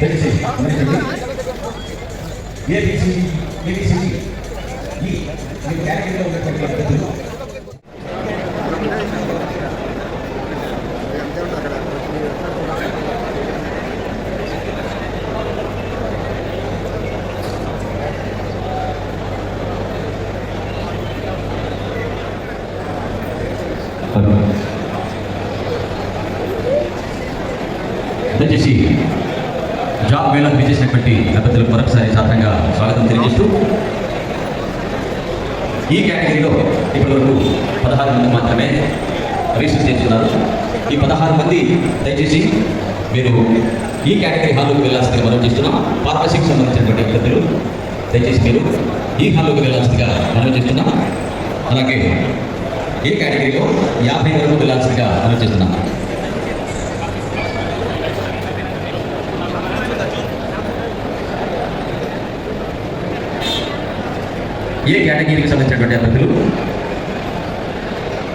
దయచేసి గమనించండి A B C D A B C D ఈ ఈ కేటగిరీలో ఉన్నటువంటి అభ్యర్థులు దయచేసి జాబ్ మేళకు విచ్చేసినటువంటి అభ్యర్థులకు మరొకసారి సాధారణంగా స్వాగతం తెలియజేస్తూ ఈ కేటగిరీలో ఇప్పటివరకు పదహారు మంది మాత్రమే రిజిస్టర్ చేస్తున్నారు. ఈ పదహారు మంది దయచేసి మీరు ఈ కేటగిరీ హాల్లోకి వెళ్ళాల్సిందిగా మనం చేస్తున్నాం. ఫార్మసీకి సంబంధించినటువంటి అభ్యర్థులు దయచేసి మీరు ఈ హాల్లోకి వెళ్ళాల్సిందిగా మనం చేస్తున్నాం. అలాగే ఈ కేటగిరీలో యాభై వరకు వెళ్ళాల్సిందిగా మనం చేస్తున్నాం. ఏ కేటగిరీకి సంబంధించినటువంటి అభ్యర్థులు?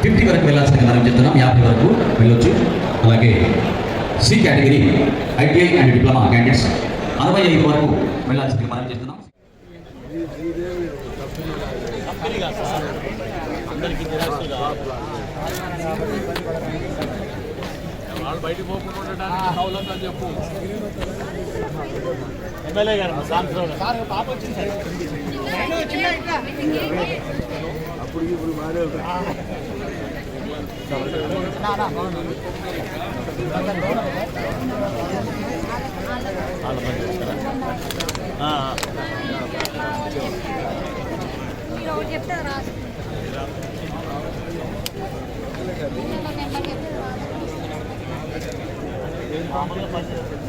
ఫిఫ్టీ వరకు వెళ్ళాల్సిందిగా మనం చెప్తున్నాం యాభై వరకు వెళ్ళొచ్చు. అలాగే C category ITI and diploma candidates అరవై ఐదు వరకు వెళ్ళాల్సిందిగా మనం చెప్తున్నాం. వాళ్ళు బయటికి పోకుండా ఉండడానికి సౌలభ్యం అని చెప్పు ఎమ్మెల్యే గారు సాంసరావు సార్ పాప వచ్చింది సార్ అప్పుడు ఇప్పుడు మారే మీరు ఒకటి చెప్తే రాదు నెంబర్ చెప్తే రాదు